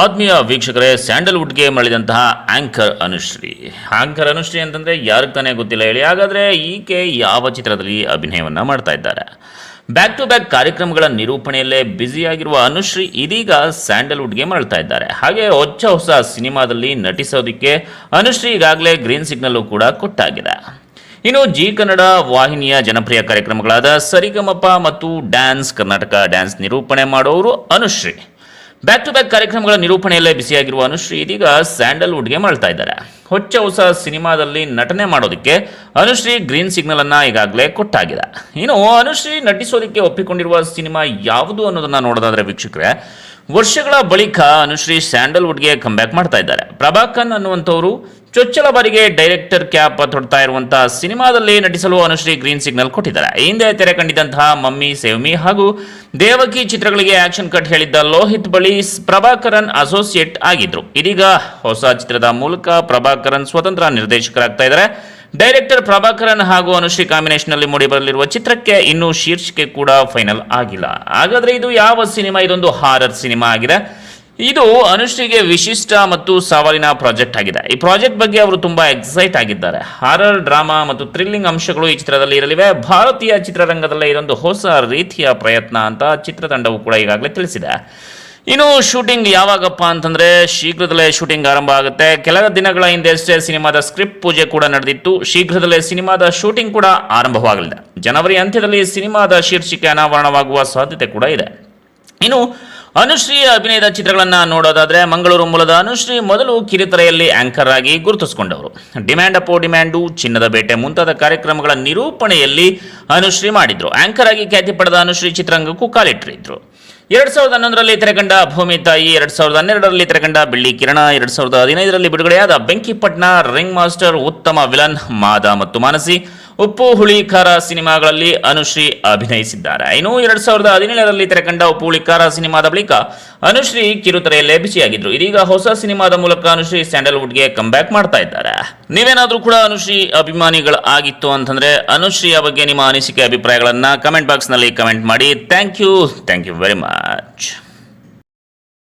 ಆತ್ಮೀಯ ವೀಕ್ಷಕರೇ ಸ್ಯಾಂಡಲ್ವುಡ್ಗೆ ಮರಳಿದಂತಹ ಆಂಕರ್ ಅನುಶ್ರೀ. ಆಂಕರ್ ಅನುಶ್ರೀ ಅಂತಂದರೆ ಯಾರಿಗೆ ತಾನೇ ಗೊತ್ತಿಲ್ಲ ಹೇಳಿ, ಹಾಗಾದರೆ ಈಕೆ ಯಾವ ಚಿತ್ರದಲ್ಲಿ ಅಭಿನಯವನ್ನು ಮಾಡ್ತಾ ಇದ್ದಾರೆ. ಬ್ಯಾಕ್ ಟು ಬ್ಯಾಕ್ ಕಾರ್ಯಕ್ರಮಗಳ ನಿರೂಪಣೆಯಲ್ಲೇ ಬ್ಯುಸಿಯಾಗಿರುವ ಅನುಶ್ರೀ ಇದೀಗ ಸ್ಯಾಂಡಲ್ವುಡ್ಗೆ ಮರಳ್ತಾ ಇದ್ದಾರೆ. ಹಾಗೆ ಹೊಚ್ಚ ಹೊಸ ಸಿನಿಮಾದಲ್ಲಿ ನಟಿಸೋದಕ್ಕೆ ಅನುಶ್ರೀ ಈಗಾಗಲೇ ಗ್ರೀನ್ ಸಿಗ್ನಲ್ಲು ಕೂಡ ಕೊಟ್ಟಾಗಿದೆ. ಇನ್ನು ಜಿ ಕನ್ನಡ ವಾಹಿನಿಯ ಜನಪ್ರಿಯ ಕಾರ್ಯಕ್ರಮಗಳಾದ ಸರಿಗಮಪ ಮತ್ತು ಡ್ಯಾನ್ಸ್ ಕರ್ನಾಟಕ ಡ್ಯಾನ್ಸ್ ನಿರೂಪಣೆ ಮಾಡೋರು ಅನುಶ್ರೀ. ಬ್ಯಾಕ್ ಟು ಬ್ಯಾಕ್ ಕಾರ್ಯಕ್ರಮಗಳ ನಿರೂಪಣೆಯಲ್ಲೇ ಬಿಸಿಯಾಗಿರುವ ಅನುಶ್ರೀ ಇದೀಗ ಸ್ಯಾಂಡಲ್ವುಡ್ಗೆ ಮರಳ್ತಾ ಇದ್ದಾರೆ ಹೊಚ್ಚ ಹೊಸ ಸಿನಿಮಾದಲ್ಲಿ ನಟನೆ ಮಾಡೋದಕ್ಕೆ ಅನುಶ್ರೀ ಗ್ರೀನ್ ಸಿಗ್ನಲ್ ಅನ್ನ ಈಗಾಗಲೇ ಕೊಟ್ಟಾಗಿದೆ. ಇನ್ನು ಅನುಶ್ರೀ ನಟಿಸೋದಕ್ಕೆ ಒಪ್ಪಿಕೊಂಡಿರುವ ಸಿನಿಮಾ ಯಾವುದು ಅನ್ನೋದನ್ನ ನೋಡೋದಾದ್ರೆ ವೀಕ್ಷಕರೇ, ವರ್ಷಗಳ ಬಳಿಕ ಅನುಶ್ರೀ ಸ್ಯಾಂಡಲ್ವುಡ್ಗೆ ಕಂಬ್ಯಾಕ್ ಮಾಡ್ತಾ ಇದ್ದಾರೆ ಪ್ರಭಾಕನ್ ಅನ್ನುವಂಥವರು ಚೊಚ್ಚಲ ಬಾರಿಗೆ ಡೈರೆಕ್ಟರ್ ಕ್ಯಾಪ್ ತೊಡ್ತಾ ಇರುವಂತಹ ಸಿನಿಮಾದಲ್ಲಿ ನಟಿಸಲು ಅನುಶ್ರೀ ಗ್ರೀನ್ ಸಿಗ್ನಲ್ ಕೊಟ್ಟಿದ್ದಾರೆ. ಹಿಂದೆ ತೆರೆ ಕಂಡಿದ್ದಂತಹ ಮಮ್ಮಿ, ಸೇವ್ಮಿ ಹಾಗೂ ದೇವಕಿ ಚಿತ್ರಗಳಿಗೆ ಆಕ್ಷನ್ ಕಟ್ ಹೇಳಿದ್ದ ಲೋಹಿತ್ ಬಳಿ ಪ್ರಭಾಕರನ್ ಅಸೋಸಿಯೇಟ್ ಆಗಿದ್ರು. ಇದೀಗ ಹೊಸ ಚಿತ್ರದ ಮೂಲಕ ಪ್ರಭಾಕರನ್ ಸ್ವತಂತ್ರ ನಿರ್ದೇಶಕರಾಗ್ತಾ ಇದ್ದಾರೆ. ಡೈರೆಕ್ಟರ್ ಪ್ರಭಾಕರನ್ ಹಾಗೂ ಅನುಶ್ರೀ ಕಾಂಬಿನೇಷನ್ ಮೂಡಿ ಬರಲಿರುವ ಚಿತ್ರಕ್ಕೆ ಇನ್ನೂ ಶೀರ್ಷಿಕೆ ಕೂಡ ಫೈನಲ್ ಆಗಿಲ್ಲ. ಹಾಗಾದ್ರೆ ಇದು ಯಾವ ಸಿನಿಮಾ? ಇದೊಂದು ಹಾರರ್ ಸಿನಿಮಾ ಆಗಿದೆ. ಇದು ಅನುಶ್ರೀಗೆ ವಿಶಿಷ್ಟ ಮತ್ತು ಸವಾಲಿನ ಪ್ರಾಜೆಕ್ಟ್ ಆಗಿದೆ. ಈ ಪ್ರಾಜೆಕ್ಟ್ ಬಗ್ಗೆ ಅವರು ತುಂಬಾ ಎಕ್ಸೈಟ್ ಆಗಿದ್ದಾರೆ. ಹಾರರ್, ಡ್ರಾಮಾ ಮತ್ತು ಥ್ರಿಲ್ಲಿಂಗ್ ಅಂಶಗಳು ಈ ಚಿತ್ರದಲ್ಲಿ ಇರಲಿವೆ. ಭಾರತೀಯ ಚಿತ್ರರಂಗದಲ್ಲೇ ಇದೊಂದು ಹೊಸ ರೀತಿಯ ಪ್ರಯತ್ನ ಅಂತ ಚಿತ್ರತಂಡವು ಕೂಡ ಈಗಾಗಲೇ ತಿಳಿಸಿದೆ. ಇನ್ನು ಶೂಟಿಂಗ್ ಯಾವಾಗಪ್ಪ ಅಂತಂದ್ರೆ ಶೀಘ್ರದಲ್ಲೇ ಶೂಟಿಂಗ್ ಆರಂಭ ಆಗುತ್ತೆ. ಕೆಲ ದಿನಗಳ ಹಿಂದೆ ಅಷ್ಟೇ ಸಿನಿಮಾದ ಸ್ಕ್ರಿಪ್ಟ್ ಪೂಜೆ ಕೂಡ ನಡೆದಿತ್ತು. ಶೀಘ್ರದಲ್ಲೇ ಸಿನಿಮಾದ ಶೂಟಿಂಗ್ ಕೂಡ ಆರಂಭವಾಗಲಿದೆ. ಜನವರಿ ಅಂತ್ಯದಲ್ಲಿ ಸಿನಿಮಾದ ಶೀರ್ಷಿಕೆ ಅನಾವರಣವಾಗುವ ಸಾಧ್ಯತೆ ಕೂಡ ಇದೆ. ಇನ್ನು ಅನುಶ್ರೀ ಅಭಿನಯದ ಚಿತ್ರಗಳನ್ನು ನೋಡೋದಾದರೆ ಮಂಗಳೂರು ಮೂಲದ ಅನುಶ್ರೀ ಮೊದಲು ಕಿರಿತೆರೆಯಲ್ಲಿ ಆಂಕರ್ ಆಗಿ ಗುರುತಿಸಿಕೊಂಡವರು. ಡಿಮ್ಯಾಂಡ್ ಅಪೋ ಡಿಮ್ಯಾಂಡು ಚಿನ್ನದ ಬೇಟೆ ಮುಂತಾದ ಕಾರ್ಯಕ್ರಮಗಳ ನಿರೂಪಣೆಯಲ್ಲಿ ಅನುಶ್ರೀ ಮಾಡಿದ್ರು. ಆಂಕರ್ ಆಗಿ ಖ್ಯಾತಿ ಪಡೆದ ಅನುಶ್ರೀ ಚಿತ್ರರಂಗಕ್ಕೂ ಕಾಲಿಟ್ಟಿದ್ರು. ಎರಡು ಸಾವಿರದ ಹನ್ನೊಂದರಲ್ಲಿ ತೆರೆಕಂಡ ಭೂಮಿ ತಾಯಿ, ಎರಡು ಸಾವಿರದ ಹನ್ನೆರಡರಲ್ಲಿ ತೆರೆಕಂಡ ಬೆಳ್ಳಿ ಕಿರಣ, ಎರಡು ಸಾವಿರದ ಹದಿನೈದರಲ್ಲಿ ಬಿಡುಗಡೆಯಾದ Benkipatna ring master Uttama villain, Maada Mattu Manasi. Uppu ಹುಳಿ ಖಾರ ಸಿನಿಮಾಗಳಲ್ಲಿ ಅನುಶ್ರೀ ಅಭಿನಯಿಸಿದ್ದಾರೆ. ಇನ್ನು ಎರಡ್ ಸಾವಿರದ ಹದಿನೇಳರಲ್ಲಿ ತೆರೆಕಂಡ ಉಪ್ಪು ಹುಳಿ ಖಾರ ಸಿನಿಮಾದ ಬಳಿಕ ಅನುಶ್ರೀ ಕಿರುತೆರೆಯಲ್ಲೇ ಬಿಸಿಯಾಗಿದ್ರು. ಇದೀಗ ಹೊಸ ಸಿನಿಮಾದ ಮೂಲಕ ಅನುಶ್ರೀ ಸ್ಯಾಂಡಲ್ವುಡ್ಗೆ ಕಂಬ್ಯಾಕ್ ಮಾಡ್ತಾ ಇದ್ದಾರೆ. ನೀವೇನಾದ್ರೂ ಕೂಡ ಅನುಶ್ರೀ ಅಭಿಮಾನಿಗಳ ಆಗಿತ್ತು ಅಂತಂದ್ರೆ ಅನುಶ್ರೀಯ ಬಗ್ಗೆ ನಿಮ್ಮ ಅನಿಸಿಕೆ, ಅಭಿಪ್ರಾಯಗಳನ್ನ ಕಮೆಂಟ್ ಬಾಕ್ಸ್ನಲ್ಲಿ ಕಮೆಂಟ್ ಮಾಡಿ. Thank you thank you very much